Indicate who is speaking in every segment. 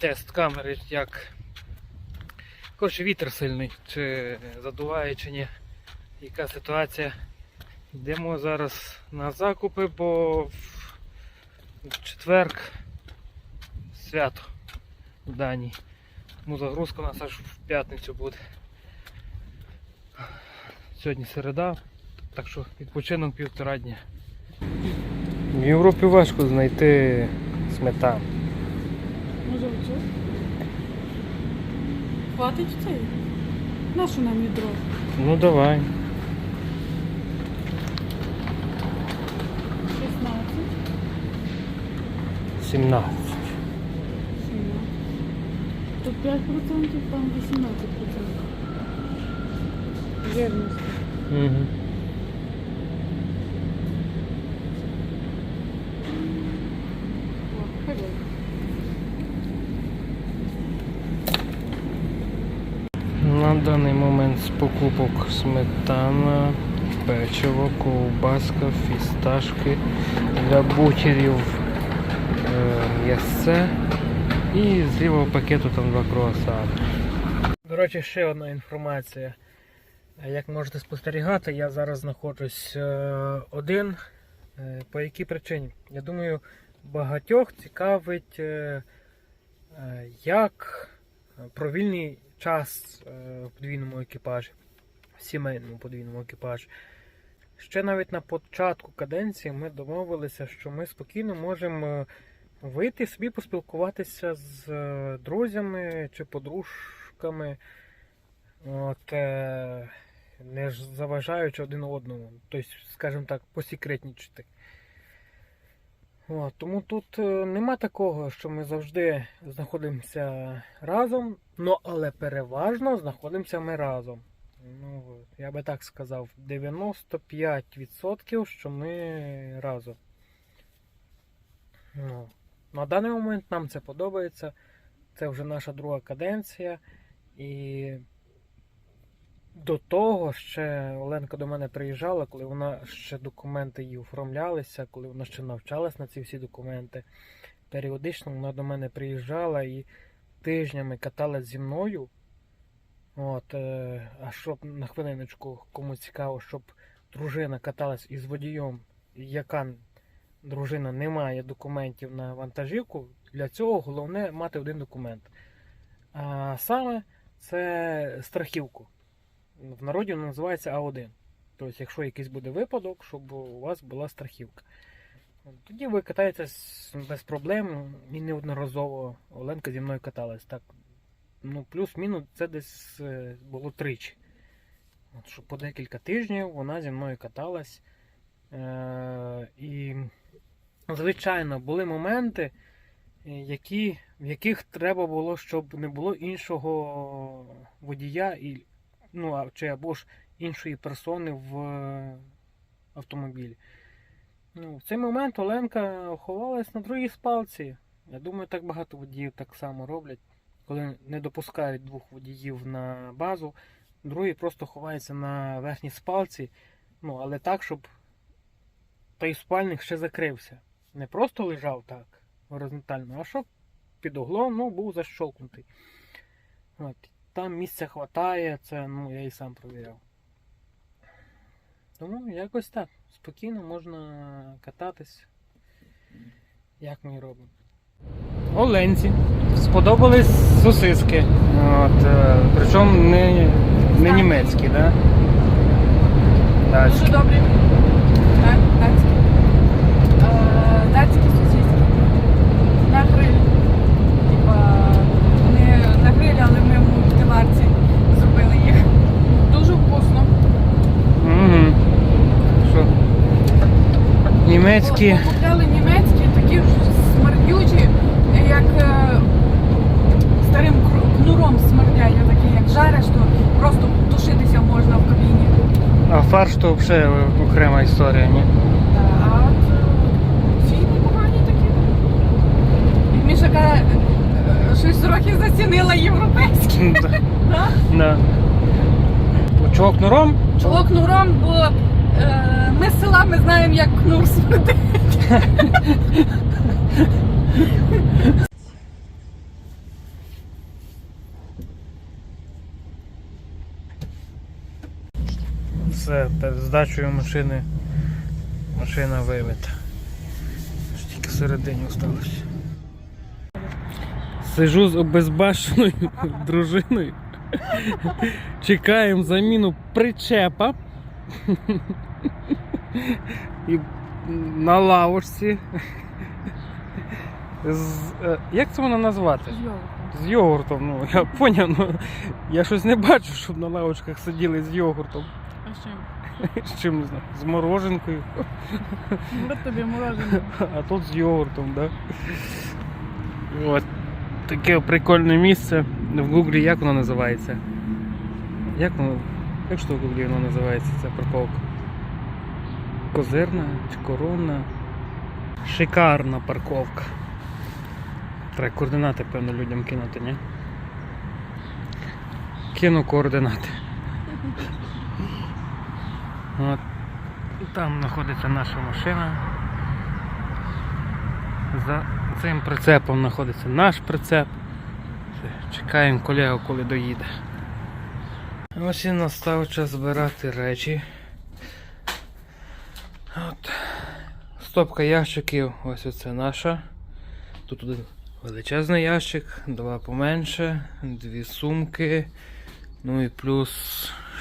Speaker 1: тест камери, як коротше, вітер сильний, чи задуває, чи ні. Яка ситуація. Йдемо зараз на закупи, бо в четверг свято в Данії. Тому загрузка у нас аж в п'ятницю буде. Сьогодні середа, так що відпочинок півтора дня. В Європі важко знайти сметану.
Speaker 2: Оцю? Хватить цей? Нашу нам відро?
Speaker 1: Ну давай.
Speaker 2: 16,
Speaker 1: 17.
Speaker 2: 17. Тут 5%, там 18%. Жирності.
Speaker 1: Угу. На даний момент з покупок сметана, печиво, ковбаска, фісташки, для бутерів е, м'ясце і з лівого пакету там два круасани. До речі, ще одна інформація. Як можете спостерігати, я зараз знаходжусь е, один. Е, По якій причині? Я думаю, багатьох цікавить, як про вільний час е, в подвійному екіпажі, в сімейному подвійному екіпажі. Ще навіть на початку каденції ми домовилися, що ми спокійно можемо е, вийти собі поспілкуватися з е, друзями чи подружками, от, не заважаючи один одному. Тобто, скажімо так, посекретнічити. От, тому тут е, нема такого, що ми завжди знаходимося разом, ну але переважно знаходимося ми разом. Ну, я би так сказав, 95% що ми разом. Ну, на даний момент нам це подобається. Це вже наша друга каденція. І до того ще Оленка до мене приїжджала, коли вона ще документи її оформлялися, коли вона ще навчалась на ці всі документи. Періодично вона до мене приїжджала і тижнями каталась зі мною. От, е, а щоб на хвилиночку комусь цікаво, щоб дружина каталась із водієм, яка дружина не має документів на вантажівку, для цього головне мати один документ. А саме це страхівку. В народі вона називається А1. Тобто, якщо якийсь буде випадок, щоб у вас була страхівка. Тоді ви катаєтесь без проблем і неодноразово Оленка зі мною каталась. Так, ну, плюс-мінус це десь е, було тричі. От, що по декілька тижнів вона зі мною каталась. Е- і, звичайно, були моменти, е, які, в яких треба було, щоб не було іншого водія і, ну, чи або ж іншої персони в е, автомобілі. Ну, в цей момент Оленка ховалась на другій спалці. Я думаю, так багато водіїв так само роблять. Коли не допускають двох водіїв на базу, другий просто ховається на верхній спалці, ну, але так, щоб той спальник ще закрився. Не просто лежав так горизонтально, а щоб під углом ну, був защолкнутий. Там місця хватає, це ну, я і сам провіряв. Тому якось так. Спокійно можна кататись, як ми і робимо. Оленці. Сподобались сосиски. От, е, причому не, не німецькі, да?
Speaker 2: Дуже добрі. Так, датські. Е, Датські сосиски. На гриль. Типа, не на гриль, але ми в мультиварці зробили їх. Дуже вкусно.
Speaker 1: Угу. Що? Німецькі.
Speaker 2: Купляли німецькі, такі ж смердючі, як е, старим кнуром смердять, такі як жариш, то просто тушитися можна в кабіні.
Speaker 1: А фарш то взагалі окрема історія, ні?
Speaker 2: Та, А от е, ці непогані такі. І Міша каже, е, щось трохи зацінила європейські.
Speaker 1: Чого кнуром?
Speaker 2: Чого кнуром, бо ми села ми знаємо, як кнур смердить.
Speaker 1: Все, перед здачею машини машина вимита. Тільки всередині осталось. Сижу з обезбашеною дружиною. Чекаємо заміну причепа. І на лавочці. З, е, як це вона назвати?
Speaker 2: Йо.
Speaker 1: З йогуртом, ну я поняв, ну я щось не бачу, щоб на лавочках сиділи з йогуртом.
Speaker 2: А з чим?
Speaker 1: З чим не знаю, з мороженкою,
Speaker 2: Ну, от тобі морожене.
Speaker 1: а тут з йогуртом, да? От. Таке прикольне місце. В Гуглі як воно називається? Як воно? Як що в Гуглі воно називається, ця парковка? Козирна чи коронна? Шикарна парковка. Треба координати, певно, людям кинути, ні? Кину координати. От. Там знаходиться наша машина. За цим прицепом знаходиться наш прицеп. Чекаємо колегу, коли доїде. Ось і настав час збирати речі. От. Стопка ящиків, ось оце наша. Тут один величезний ящик, два поменше, дві сумки. Ну і плюс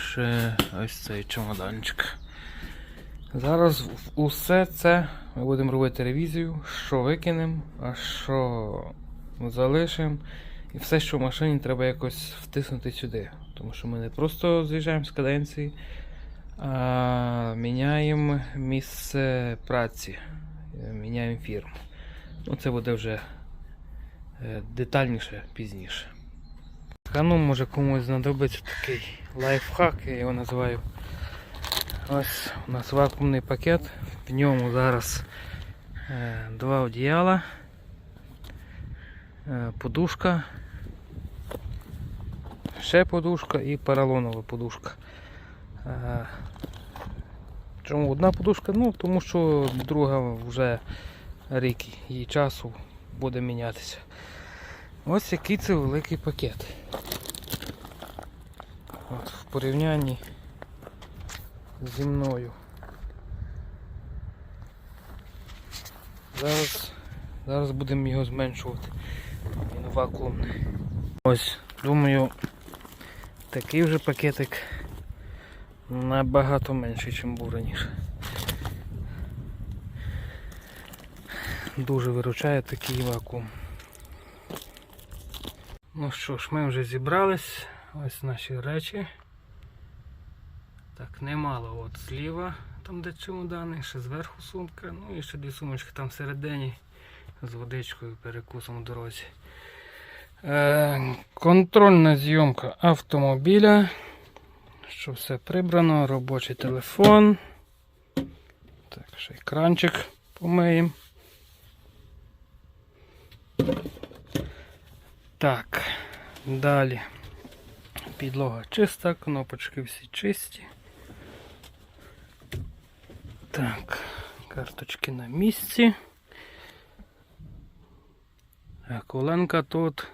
Speaker 1: ще ось цей чемоданчик. Зараз усе це ми будемо робити ревізію, що викинемо, а що залишимо. І все, що в машині, треба якось втиснути сюди. Тому що ми не просто з'їжджаємо з каденції, а міняємо місце праці, е, міняємо фірму. Ну, це буде вже е, детальніше пізніше. А ну, може комусь знадобиться такий лайфхак, я його називаю. Ось у нас вакуумний пакет. В ньому зараз е, два одіяла, подушка, ще подушка і поролонова подушка. Е, чому одна подушка? Ну, тому що друга вже рік її часу буде мінятися. Ось який це великий пакет. От, в порівнянні зі мною. Зараз, зараз будемо його зменшувати. Він вакуумний. Ось, думаю, такий вже пакетик набагато менший, ніж був раніше. Дуже виручає такий вакуум. Ну що ж, ми вже зібрались. Ось наші речі. Так, немало от зліва, там де чемодани, ще зверху сумка, ну і ще дві сумочки там всередині з водичкою, перекусом у дорозі. Е, контрольна зйомка автомобіля. Що все прибрано, робочий телефон. Так, ще екранчик помиємо. Так, далі. Підлога чиста, кнопочки всі чисті. Так, карточки на місці. Так, Оленка тут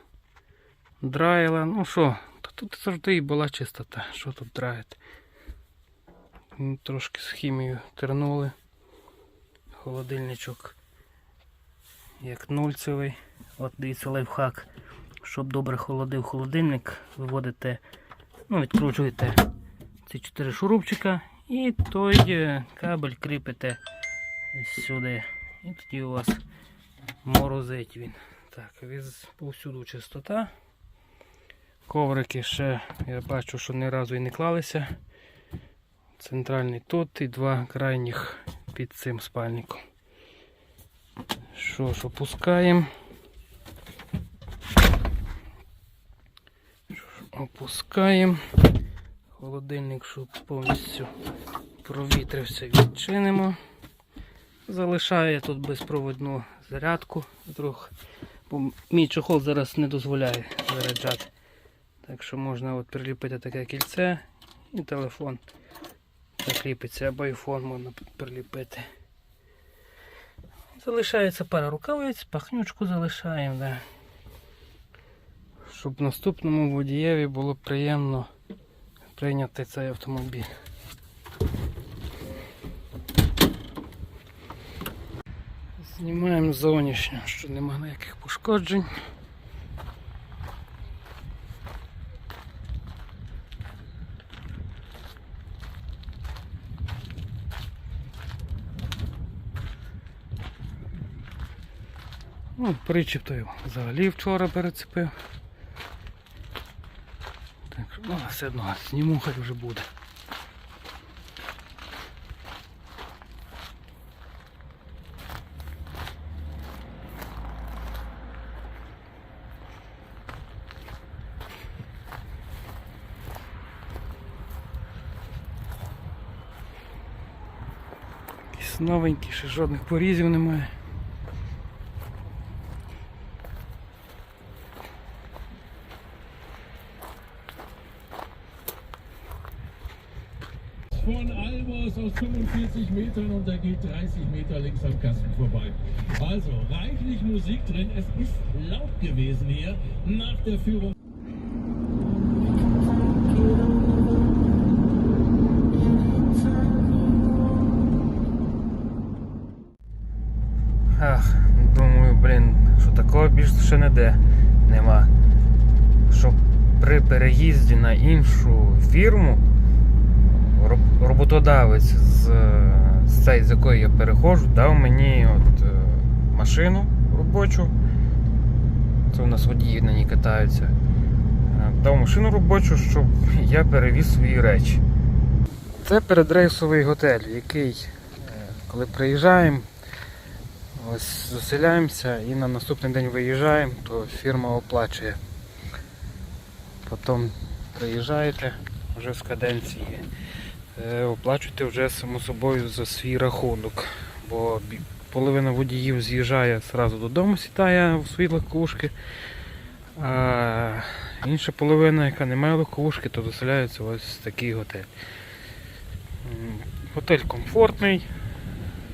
Speaker 1: драїла. Ну що, тут завжди і була чистота. Що тут драїти? Трошки з хімією тернули. Холодильничок як нульцевий. От дивіться лайфхак. Щоб добре холодив холодильник, виводите, ну, відкручуєте ці чотири шурупчика і той е, кабель кріпите сюди. І тоді у вас морозить він. Так, повсюду чистота. Коврики ще я бачу, що ні разу і не клалися. Центральний тут і два крайніх під цим спальником. Що ж, опускаємо. Опускаємо. Холодильник, щоб повністю провітрився, відчинимо. Залишаю тут безпроводну зарядку. Трохи. Бо мій чохол зараз не дозволяє заряджати. Так що можна от приліпити таке кільце і телефон закріпиться, або айфон можна приліпити. Залишається пара рукавиць, пахнючку залишаємо, да. щоб наступному водієві було приємно прийняти цей автомобіль. Знімаємо зовнішню, що немає ніяких пошкоджень. Ну, причіп той взагалі вчора перецепив. Так що, ну, все одно, зніму, хай вже буде. Якийсь новенький, ще жодних порізів немає.
Speaker 3: von Almos aus 45 Metern und da geht 30 Meter links am Kasten vorbei. Also reichlich Musik drin. Es ist laut gewesen hier nach der Führung.
Speaker 1: Ах, думаю, блін, що такого більше ще ніде нема. Щоб при переїзді на іншу фірму роб- Роботодавець з, з цієї, з якої я переходжу, дав мені от, е, машину робочу. Це у нас водії на ній катаються. Е, Дав машину робочу, щоб я перевіз свої речі. Це передрейсовий готель, який, е, коли приїжджаємо, Ось заселяємося і на наступний день виїжджаємо, то фірма оплачує. Потім приїжджаєте вже з каденції, е, оплачуєте вже само собою за свій рахунок, бо половина водіїв з'їжджає одразу додому, сідає в свої легковушки, а інша половина, яка не має легковушки, то заселяється ось в такий готель. Готель комфортний,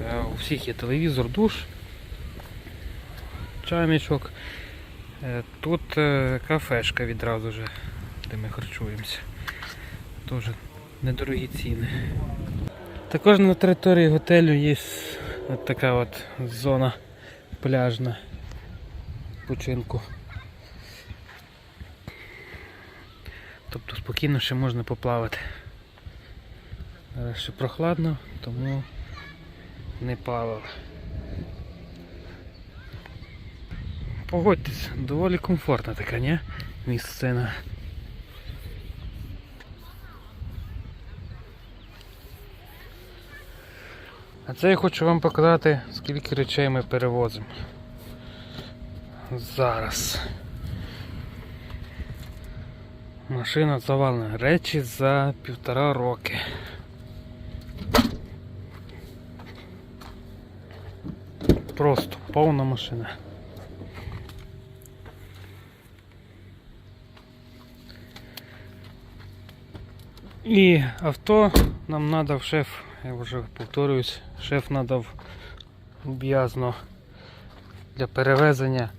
Speaker 1: Е, У всіх є телевізор, душ, чайничок. Е, Тут кафешка відразу же, де ми харчуємося. Дуже недорогі ціни. Також на території готелю є от така от зона пляжна починку. Тобто спокійно ще можна поплавати. Зараз ще прохладно, тому не палив. Погодьтесь, доволі комфортна така, ні? Місцина. А це я хочу вам показати, скільки речей ми перевозимо. Зараз. Машина завалена. Речі за півтора роки. Просто повна машина. І авто нам надав шеф, я вже повторююсь, шеф надав об'язно для перевезення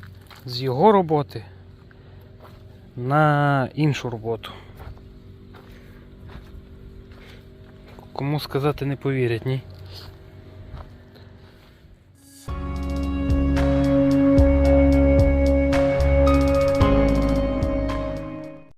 Speaker 1: з його роботи на іншу роботу. Кому сказати не повірять, ні?